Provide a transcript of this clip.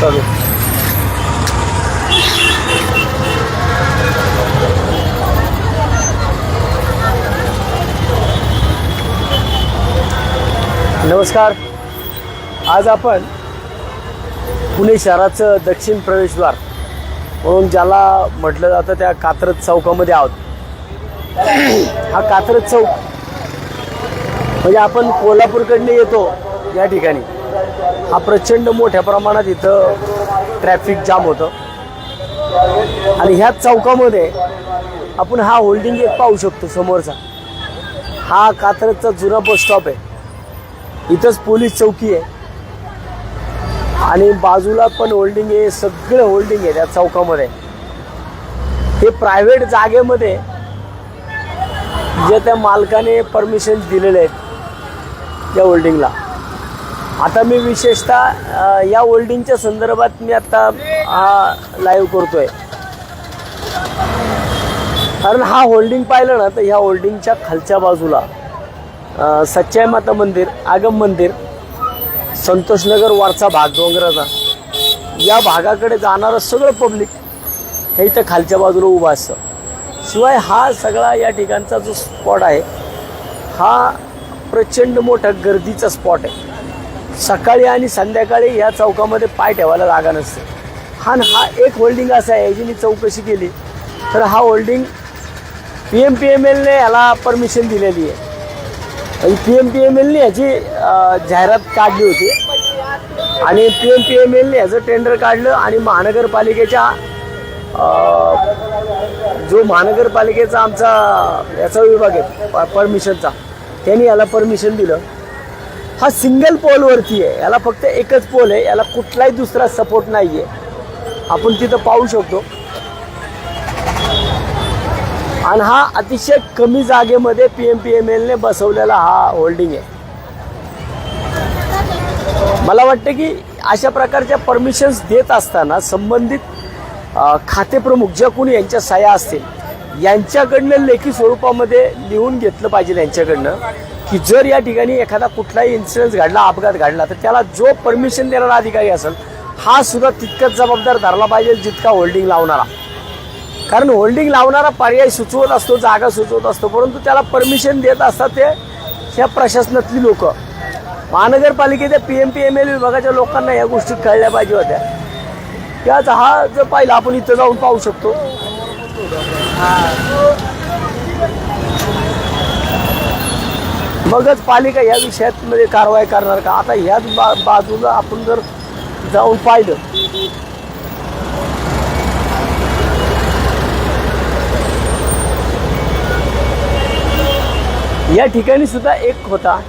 चालू. नमस्कार. आज आपण पुणे शहराचं दक्षिण प्रवेशद्वार म्हणून ज्याला म्हटलं जातं त्या कात्रज चौकामध्ये आहोत. हा कात्रज चौक म्हणजे आपण कोल्हापूरकडनं येतो या ठिकाणी. हा प्रचंड मोठ्या प्रमाणात इथं ट्रॅफिक जाम होतं. आणि ह्याच चौकामध्ये आपण हा होल्डिंग एक पाहू शकतो समोरचा. हा कात्रजचा जुना बस स्टॉप आहे. इथंच पोलीस चौकी आहे. आणि बाजूला पण होल्डिंग आहे सगळं होल्डिंग आहे त्या चौकामध्ये. हे प्रायव्हेट जागेमध्ये जे त्या मालकाने परमिशन दिलेले आहेत या होल्डिंगला आता मी विशेषतः या होल्डिंगच्या संदर्भात मी आता हा लाईव्ह करतोय. कारण हा होल्डिंग पाहिलं ना तर ह्या होल्डिंगच्या खालच्या बाजूला सच्चाई माता मंदिर आगम मंदिर संतोषनगर वारचा भाग डोंगराचा. या भागाकडे जाणारं सगळं पब्लिक हे इथं खालच्या बाजूला उभं असतं. शिवाय हा सगळा या ठिकाणचा जो स्पॉट आहे हा प्रचंड मोठा गर्दीचा स्पॉट आहे. सकाळी आणि संध्याकाळी या चौकामध्ये पाय ठेवायला जागा नसते. हा हा एक होल्डिंग असा आहे याची मी चौकशी केली. तर हा hoarding P M P M एलने याला परमिशन दिलेली आहे. आणि पी एम पी एम एलने याची जाहिरात काढली होती. आणि पी एम पी एम एलने याचं टेंडर काढलं आणि महानगरपालिकेच्या जो महानगरपालिकेचा आमचा याचा विभाग आहे परमिशनचा त्यांनी याला परमिशन दिलं. हा सिंगल पोलवरती आहे. याला फक्त एकच पोल आहे. याला कुठलाही दुसरा सपोर्ट नाही आहे आपण तिथं पाहू शकतो. आणि हा अतिशय कमी जागेमध्ये पी एम पी एम एलने बसवलेला हा होल्डिंग आहे. मला वाटतं की अशा प्रकारच्या परमिशन्स देत असताना संबंधित खातेप्रमुख ज्या कोणी यांच्या सह्या असतील यांच्याकडनं लेखी स्वरूपामध्ये लिहून घेतलं पाहिजे यांच्याकडनं. की जर या ठिकाणी एखादा कुठलाही इन्सिडन्स घडला अपघात घडला तर त्याला जो परमिशन देणारा अधिकारी असेल हा सुद्धा तितकाच जबाबदार धरला पाहिजे जितका होल्डिंग लावणारा. कारण होल्डिंग लावणारा पर्याय सुचवत असतो जागा सुचवत असतो परंतु त्याला परमिशन देत असतात ते ह्या प्रशासनातली लोक. महानगरपालिकेच्या P M P M L विभागाच्या लोकांना या गोष्टी कळल्या पाहिजे होत्या. त्याच हा जर पाहिला आपण इथं जाऊन पाहू शकतो. मगच पालिका या विषयात मध्ये कारवाई करणार का? आता ह्याच बा बाजूला आपण जर जाऊन पाहिलं. या ठिकाणी सुद्धा एक होता.